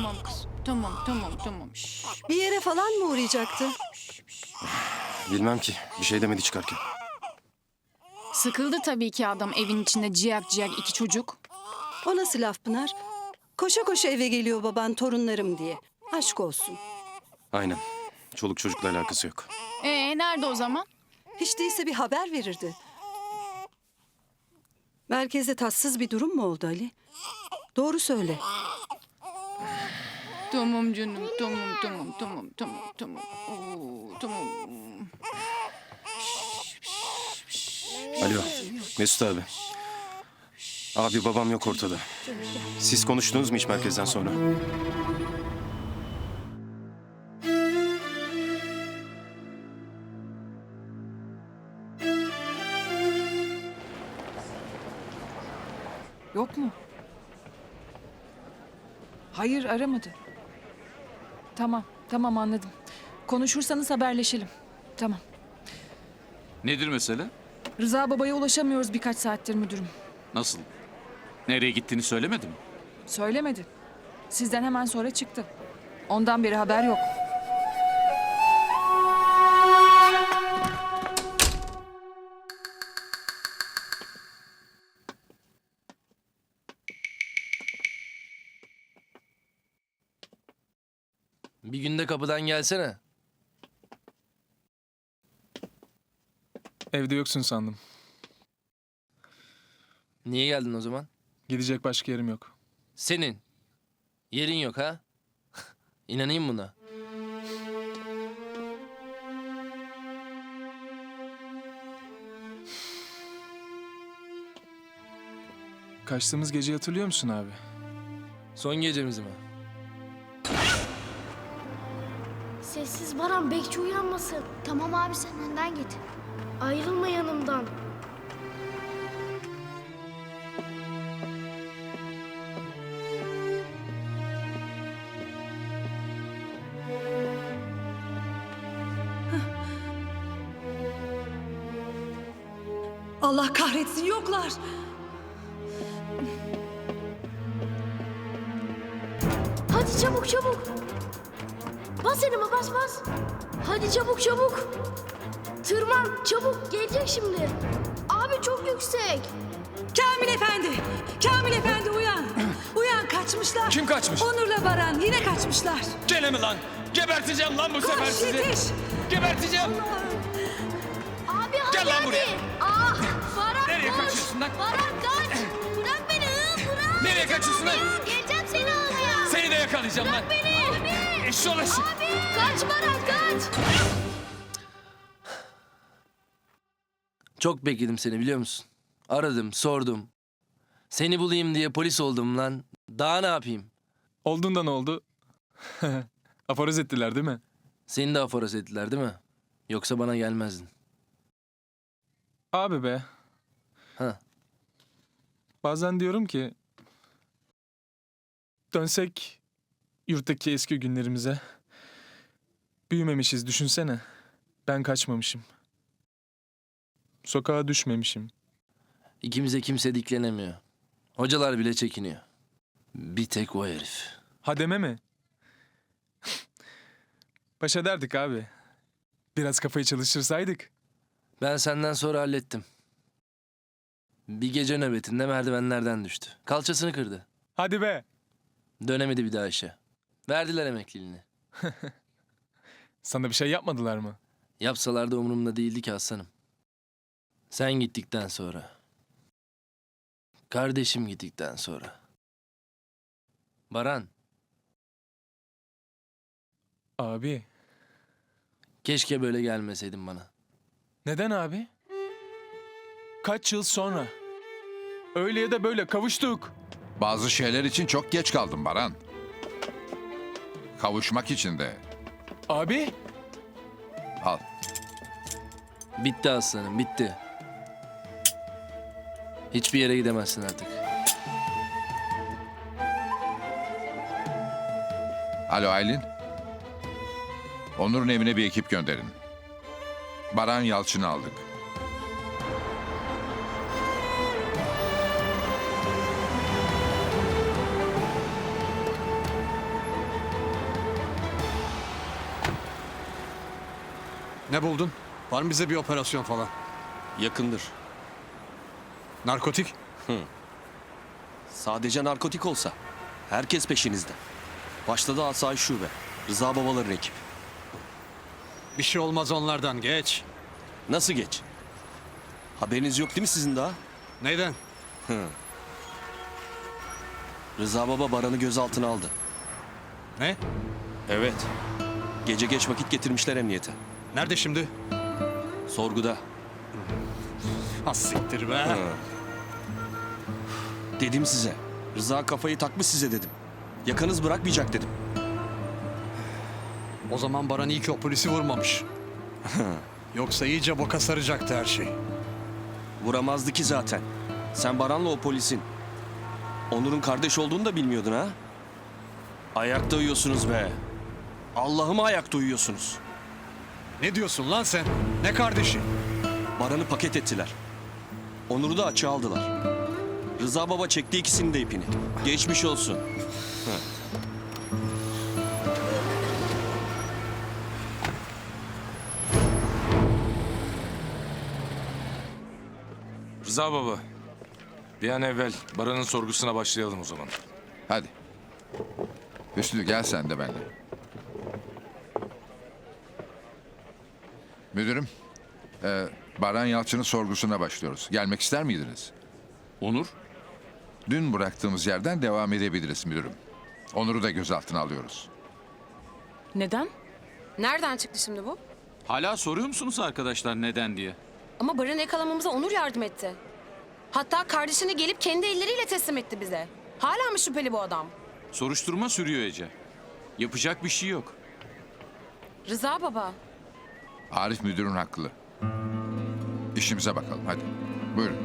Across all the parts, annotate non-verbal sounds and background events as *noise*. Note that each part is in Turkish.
Tamam kız. Tamam tamam tamam. Şşş. Bir yere falan mı uğrayacaktı? Bilmem ki. Bir şey demedi çıkarken. Sıkıldı tabii ki adam evin içinde ciyak ciyak iki çocuk. O nasıl laf Pınar? Koşa koşa eve geliyor baban torunlarım diye. Aşk olsun. Aynen. Çoluk çocukla alakası yok. Ee nerede o zaman? Hiç değilse bir haber verirdi. Merkezde tatsız bir durum mu oldu Ali? Doğru söyle. Tamam canım tamam tamam tamam tamam tamam. Oo, tamam. Alo. Mesut abi. Abi babam yok ortada. Siz konuştunuz mu hiç merkezden sonra? Yok mu? Hayır aramadı. Tamam, tamam anladım. Konuşursanız haberleşelim. Tamam. Nedir mesele? Rıza babaya ulaşamıyoruz birkaç saattir müdürüm. Nasıl? Nereye gittiğini söylemedi mi? Söylemedi. Sizden hemen sonra çıktı. Ondan beri haber yok. Bir günde kapıdan gelsene. Evde yoksun sandım. Niye geldin o zaman? Gidecek başka yerim yok. Senin. Yerin yok ha? *laughs* İnanayım buna. Kaçtığımız geceyi hatırlıyor musun abi? Son gecemiz mi? Sessiz Baran bekçi uyanmasın. Tamam abi sen önden git. Ayrılma yanımdan. Allah kahretsin yoklar. Hadi çabuk çabuk. Bas elime bas bas. Hadi çabuk çabuk. Tırman çabuk gelecek şimdi. Abi çok yüksek. Kamil Efendi! Kamil Efendi uyan! Uyan kaçmışlar. Kim kaçmış? Onur'la Baran yine kaçmışlar. Gene mi lan? Geberteceğim lan bu sefer Koş sizi. yetiş! Geberteceğim. Abi hadi Gel lan hadi. buraya. Ah Baran Nereye koş. kaçıyorsun lan? Baran kaç. Bırak beni ıı, bırak. Nereye kaçıyorsun lan? Geleceğim seni almaya. Seni de yakalayacağım lan. Beni. Eşşoğlu. Abi. Kaç Baran kaç. Çok bekledim seni biliyor musun? Aradım, sordum. Seni bulayım diye polis oldum lan. Daha ne yapayım? Olduğundan oldu. *laughs* Aforoz ettiler değil mi? Seni de aforoz ettiler değil mi? Yoksa bana gelmezdin. Abi be. Ha. Bazen diyorum ki... Dönsek yurttaki eski günlerimize. Büyümemişiz düşünsene. Ben kaçmamışım. Sokağa düşmemişim. İkimize kimse diklenemiyor. Hocalar bile çekiniyor. Bir tek o herif. Hademe mi? *laughs* Paşa derdik abi. Biraz kafayı çalıştırsaydık. Ben senden sonra hallettim. Bir gece nöbetinde merdivenlerden düştü. Kalçasını kırdı. Hadi be. Dönemedi bir daha işe. Verdiler emekliliğini. *laughs* Sana bir şey yapmadılar mı? Yapsalar da umurumda değildi ki aslanım. Sen gittikten sonra. Kardeşim gittikten sonra. Baran, Abi. keşke böyle gelmeseydin bana. Neden abi? Kaç yıl sonra? Öyle ya da böyle kavuştuk. Bazı şeyler için çok geç kaldım Baran. Kavuşmak için de. Abi. Al. Bitti aslanım, bitti. Hiçbir yere gidemezsin artık. Alo Aylin. Onur'un evine bir ekip gönderin. Baran Yalçın'ı aldık. Ne buldun? Var mı bize bir operasyon falan? Yakındır. Narkotik? Sadece narkotik olsa. Herkes peşinizde. Başladı asayiş şube. Rıza babaların ekip. Bir şey olmaz onlardan geç. Nasıl geç? Haberiniz yok değil mi sizin daha? Neyden? Rıza baba Baran'ı gözaltına aldı. Ne? Evet. Gece geç vakit getirmişler emniyete. Nerede şimdi? Sorguda. Ha siktir be. Dedim size. Rıza kafayı takmış size dedim. Yakanız bırakmayacak dedim. O zaman Baran iyi ki o polisi vurmamış. Yoksa iyice boka saracaktı her şey. Vuramazdı ki zaten. Sen Baran'la o polisin. Onur'un kardeş olduğunu da bilmiyordun ha? Ayakta uyuyorsunuz be. Allah'ıma ayakta uyuyorsunuz. Ne diyorsun lan sen? Ne kardeşi? Baran'ı paket ettiler. Onur'u da açığa aldılar. Rıza baba çekti ikisinin de ipini. Geçmiş olsun. Rıza baba. Bir an evvel Baran'ın sorgusuna başlayalım o zaman. Hadi. Hüsnü gel sen de benimle. Müdürüm, e, Baran Yalçın'ın sorgusuna başlıyoruz. Gelmek ister miydiniz? Onur? Dün bıraktığımız yerden devam edebiliriz müdürüm. Onur'u da gözaltına alıyoruz. Neden? Nereden çıktı şimdi bu? Hala soruyor musunuz arkadaşlar neden diye? Ama Baran'ı yakalamamıza Onur yardım etti. Hatta kardeşini gelip kendi elleriyle teslim etti bize. Hala mı şüpheli bu adam? Soruşturma sürüyor Ece. Yapacak bir şey yok. Rıza baba. Arif müdürün haklı. İşimize bakalım hadi. Buyurun.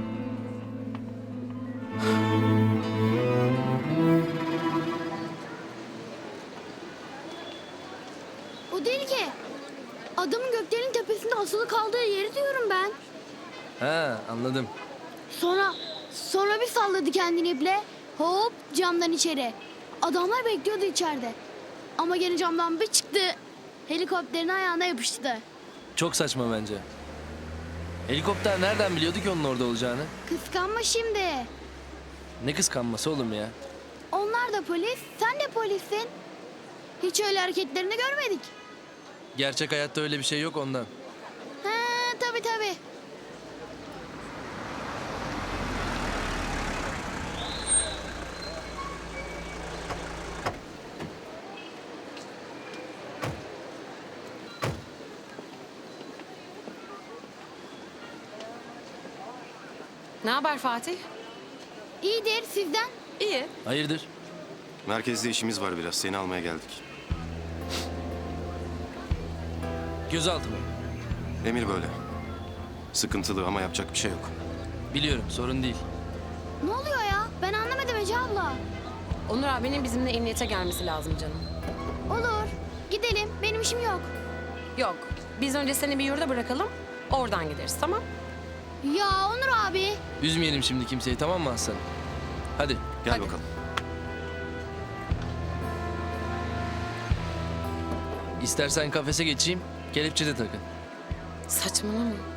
O değil ki. Adamın göklerin tepesinde asılı kaldığı yeri diyorum ben. Ha anladım. Sonra sonra bir salladı kendini iple. Hop camdan içeri. Adamlar bekliyordu içeride. Ama gene camdan bir çıktı. Helikopterin ayağına yapıştı. Çok saçma bence. Helikopter nereden biliyordu ki onun orada olacağını? Kıskanma şimdi. Ne kıskanması oğlum ya. Onlar da polis, sen de polissin. Hiç öyle hareketlerini görmedik. Gerçek hayatta öyle bir şey yok ondan. Ha tabii tabii. Ne haber Fatih? İyidir sizden. İyi. Hayırdır? Merkezde işimiz var biraz. Seni almaya geldik. Gözaltı mı? Emir böyle. Sıkıntılı ama yapacak bir şey yok. Biliyorum sorun değil. Ne oluyor ya? Ben anlamadım Ece abla. Onur abinin bizimle emniyete gelmesi lazım canım. Olur. Gidelim. Benim işim yok. Yok. Biz önce seni bir yurda bırakalım. Oradan gideriz tamam? Ya Onur abi. Üzmeyelim şimdi kimseyi tamam mı Aslan? Hadi. Gel Hadi. bakalım. İstersen kafese geçeyim. Kelepçe de takın. Saçmalama.